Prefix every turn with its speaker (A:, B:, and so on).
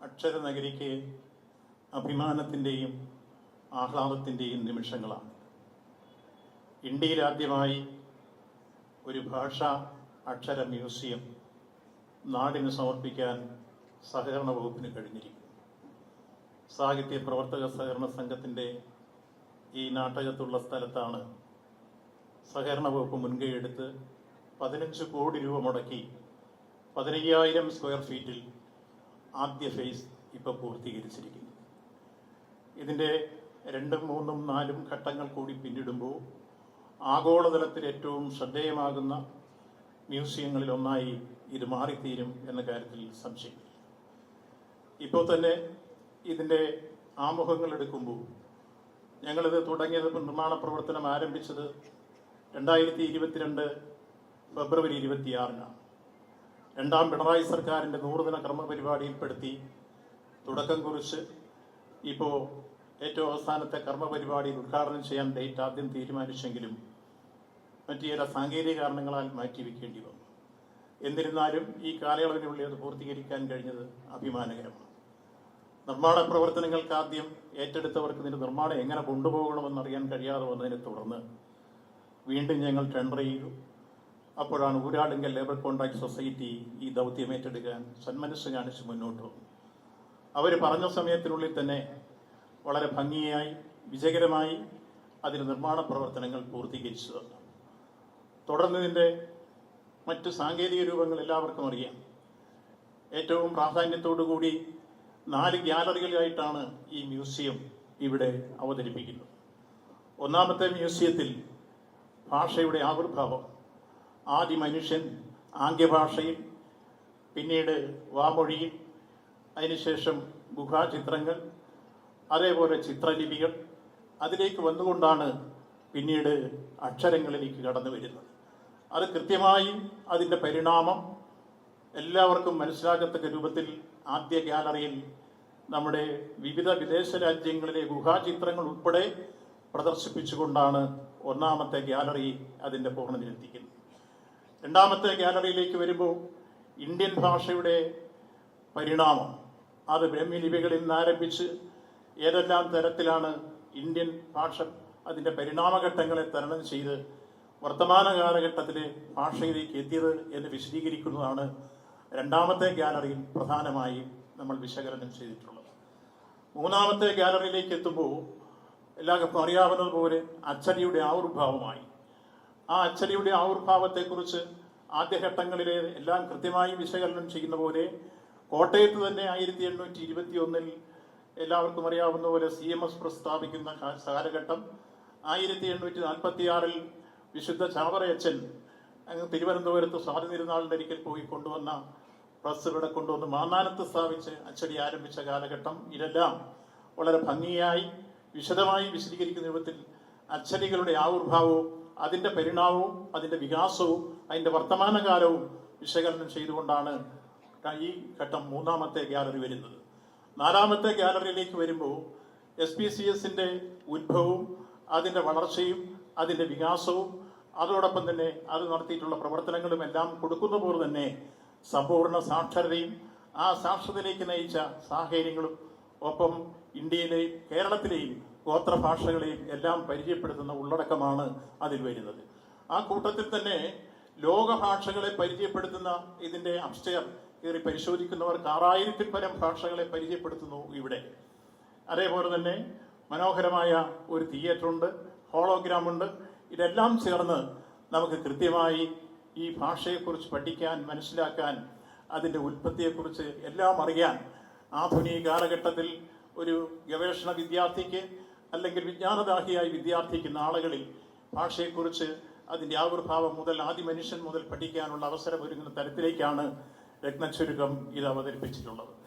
A: അക്ഷരനഗരിക്ക് അഭിമാനത്തിന്റെയും ആഹ്ലാദത്തിന്റെയും നിമിഷങ്ങളാണ്. ഇന്ത്യയിലാദ്യമായി ഒരു ഭാഷ അക്ഷര മ്യൂസിയം നാടിന് സമർപ്പിക്കാൻ സഹകരണ വകുപ്പിന് കഴിഞ്ഞിരിക്കുന്നു. സാഹിത്യ പ്രവർത്തക സഹകരണ സംഘത്തിന്റെ ഈ നാട്ടകത്തുള്ള സ്ഥലത്താണ് സഹകരണ വകുപ്പ് മുൻകൈയെടുത്ത് പതിനഞ്ച് കോടി രൂപ മുടക്കി പതിനയ്യായിരം സ്ക്വയർ ഫീറ്റിൽ ആദ്യ ഫേസ് ഇപ്പോൾ പൂർത്തീകരിച്ചിരിക്കുന്നു. ഇതിന്റെ രണ്ടും മൂന്നും നാലും ഘട്ടങ്ങൾ കൂടി പിന്നിടുമ്പോൾ ആഗോളതലത്തിൽ ഏറ്റവും ശ്രദ്ധേയമാകുന്ന മ്യൂസിയങ്ങളിൽ ഒന്നായി ഇത് മാറിത്തീരും എന്ന കാര്യത്തിൽ സംശയമില്ല ഇപ്പോൾ തന്നെ ഇതിന്റെ ആമുഖങ്ങൾ എടുക്കുമ്പോൾ ഞങ്ങളിത് തുടങ്ങിയത് നിർമ്മാണ പ്രവർത്തനം ആരംഭിച്ചത് രണ്ടായിരത്തി ഇരുപത്തിരണ്ട് ഫെബ്രുവരി ഇരുപത്തിയാറിനാണ്. രണ്ടാം പിണറായി സർക്കാരിന്റെ നൂറുദിന കർമ്മ പരിപാടിയിൽപ്പെടുത്തി തുടക്കം കുറിച്ച് ഇപ്പോൾ ഏറ്റവും അവസാനത്തെ കർമ്മ പരിപാടി ഉദ്ഘാടനം ചെയ്യാൻ ഡേറ്റ് ആദ്യം തീരുമാനിച്ചെങ്കിലും മറ്റു ചില സാങ്കേതിക കാരണങ്ങളാൽ മാറ്റിവെക്കേണ്ടി വന്നു. എന്നിരുന്നാലും ഈ കാലയളവിനുള്ളിൽ അത് പൂർത്തീകരിക്കാൻ കഴിഞ്ഞത് അഭിമാനകരമാണ്. നിർമ്മാണ പ്രവർത്തനങ്ങൾക്ക് ആദ്യം ഏറ്റെടുത്തവർക്ക് ഇതിന്റെ നിർമ്മാണം എങ്ങനെ കൊണ്ടുപോകണമെന്നറിയാൻ കഴിയാതെ വന്നതിനെ തുടർന്ന് വീണ്ടും ഞങ്ങൾ ടെൻഡർ ചെയ്തു. അപ്പോഴാണ് ഊരാടുങ്കൽ ലേബർ കോൺട്രാക്ട് സൊസൈറ്റി ഈ ദൗത്യം ഏറ്റെടുക്കാൻ സന്മനസ് കാണിച്ച് മുന്നോട്ട് വന്നു. അവർ പറഞ്ഞ സമയത്തിനുള്ളിൽ തന്നെ വളരെ ഭംഗിയായി വിജയകരമായി അതിന് നിർമ്മാണ പ്രവർത്തനങ്ങൾ പൂർത്തീകരിച്ചു. തുടർന്ന് ഇതിന്റെ മറ്റ് സാങ്കേതിക രൂപങ്ങൾ എല്ലാവർക്കും അറിയാം. ഏറ്റവും പ്രാധാന്യത്തോടു കൂടി നാല് ഗ്യാലറികളിലായിട്ടാണ് ഈ മ്യൂസിയം ഇവിടെ അവതരിപ്പിക്കുന്നത്. ഒന്നാമത്തെ മ്യൂസിയത്തിൽ ഭാഷയുടെ ആവിർഭാവം. ആദ്യ മനുഷ്യൻ ആംഗ്യഭാഷയിൽ പിന്നീട് വാമൊഴിയിൽ അതിനുശേഷം ഗുഹാചിത്രങ്ങൾ അതേപോലെ ചിത്രലിപികൾ അതിലേക്ക് വന്നുകൊണ്ടാണ് പിന്നീട് അക്ഷരങ്ങളിലേക്ക് കടന്നു വരുന്നത്. അത് കൃത്യമായി അതിന്റെ പരിണാമം എല്ലാവർക്കും മനസ്സിലാകത്തക്ക രൂപത്തിൽ ആദ്യ ഗാലറിയിൽ നമ്മുടെ വിവിധ വിദേശ രാജ്യങ്ങളിലെ ഗുഹാചിത്രങ്ങൾ ഉൾപ്പെടെ പ്രദർശിപ്പിച്ചുകൊണ്ടാണ് ഒന്നാമത്തെ ഗാലറി അതിന്റെ പൂർണതയിലെത്തിക്കുന്നത് രണ്ടാമത്തെ ഗാലറിയിലേക്ക് വരുമ്പോൾ ഇന്ത്യൻ ഭാഷയുടെ പരിണാമം. അത് ബ്രഹ്മലിപികളിൽ നിന്ന് ആരംഭിച്ച് ഏതെല്ലാം തരത്തിലാണ് ഇന്ത്യൻ ഭാഷ അതിന്റെ പരിണാമഘട്ടങ്ങളെ തരണം ചെയ്ത് വർത്തമാന കാലഘട്ടത്തിലെ ഭാഷയിലേക്ക് എത്തിയത് എന്ന് വിശദീകരിക്കുന്നതാണ് രണ്ടാമത്തെ ഗാലറിയിൽ പ്രധാനമായും നമ്മൾ വിശകലനം ചെയ്തിട്ടുള്ളത്. മൂന്നാമത്തെ ഗാലറിയിലേക്ക് എത്തുമ്പോൾ എല്ലാവർക്കും അറിയാവുന്നതുപോലെ അച്ചടിയുടെ ആവിർഭാവമായി. ആ അച്ചടിയുടെ ആവിർഭാവത്തെക്കുറിച്ച് ആദ്യഘട്ടങ്ങളിലെ എല്ലാം കൃത്യമായി വിശകലനം ചെയ്യുന്ന പോലെ കോട്ടയത്ത് തന്നെ ആയിരത്തി എണ്ണൂറ്റി ഇരുപത്തി ഒന്നിൽ എല്ലാവർക്കും അറിയാവുന്ന പോലെ സി എം എസ് പ്രസ്താവിക്കുന്ന കാലഘട്ടം ആയിരത്തി എണ്ണൂറ്റി നാൽപ്പത്തി ആറിൽ വിശുദ്ധ ചാവറയച്ചൻ അങ്ങ് തിരുവനന്തപുരത്ത് സ്വാതന്ത്ര്യനാളിന്റെ ഒരിക്കൽ പോയി കൊണ്ടുവന്ന പ്രസ് ഇവിടെ കൊണ്ടുവന്ന് മാന്നാനത്ത് സ്ഥാപിച്ച് അച്ചടി ആരംഭിച്ച കാലഘട്ടം ഇതെല്ലാം വളരെ ഭംഗിയായി വിശദമായി വിശദീകരിക്കുന്ന രൂപത്തിൽ അച്ചടികളുടെ ആവിർഭാവവും അതിന്റെ പരിണാമവും അതിന്റെ വികാസവും അതിന്റെ വർത്തമാനകാലവും വിശകലനം ചെയ്തുകൊണ്ടാണ് ഈ ഘട്ടം മൂന്നാമത്തെ ഗാലറി വരുന്നത്. നാലാമത്തെ ഗാലറിയിലേക്ക് വരുമ്പോൾ എസ് പി സി എസിന്റെ ഉത്ഭവവും അതിന്റെ വളർച്ചയും അതിന്റെ വികാസവും അതോടൊപ്പം തന്നെ അത് നടത്തിയിട്ടുള്ള പ്രവർത്തനങ്ങളും എല്ലാം കൊടുക്കുന്ന പോലെ തന്നെ സമ്പൂർണ സാക്ഷരതയും ആ സാക്ഷരതയിലേക്ക് നയിച്ച സാഹചര്യങ്ങളും ഒപ്പം ഇന്ത്യയിലെയും കേരളത്തിലെയും ഗോത്രഭാഷകളെയും എല്ലാം പരിചയപ്പെടുത്തുന്ന ഉള്ളടക്കമാണ് അതിൽ വരുന്നത്. ആ കൂട്ടത്തിൽ തന്നെ ലോകഭാഷകളെ പരിചയപ്പെടുത്തുന്ന ഇതിന്റെ അപ്സ്റ്റെയർ കയറി പരിശോധിക്കുന്നവർക്ക് ആറായിരത്തിൽ പരം ഭാഷകളെ പരിചയപ്പെടുത്തുന്നു ഇവിടെ. അതേപോലെ തന്നെ മനോഹരമായ ഒരു തിയേറ്റർ ഉണ്ട് ഹോളോഗ്രാം ഉണ്ട് ഇതെല്ലാം ചേർന്ന് നമുക്ക് കൃത്യമായി ഈ ഭാഷയെക്കുറിച്ച് പഠിക്കാൻ മനസ്സിലാക്കാൻ അതിന്റെ ഉൽപ്പത്തിയെക്കുറിച്ച് എല്ലാം അറിയാൻ ആധുനിക കാലഘട്ടത്തിൽ ഒരു ഗവേഷണ വിദ്യാർത്ഥിക്ക് അല്ലെങ്കിൽ വിജ്ഞാനദാഹിയായ വിദ്യാർത്ഥിക്ക് നാളുകളിൽ ഭാഷയെക്കുറിച്ച് അതിന്റെ ആവിർഭാവം മുതൽ ആദ്യ മനുഷ്യൻ മുതൽ പഠിക്കാനുള്ള അവസരം ഒരുങ്ങുന്ന തരത്തിലേക്കാണ് രത്നച്ചുരുക്കം ഇത് അവതരിപ്പിച്ചിട്ടുള്ളത്.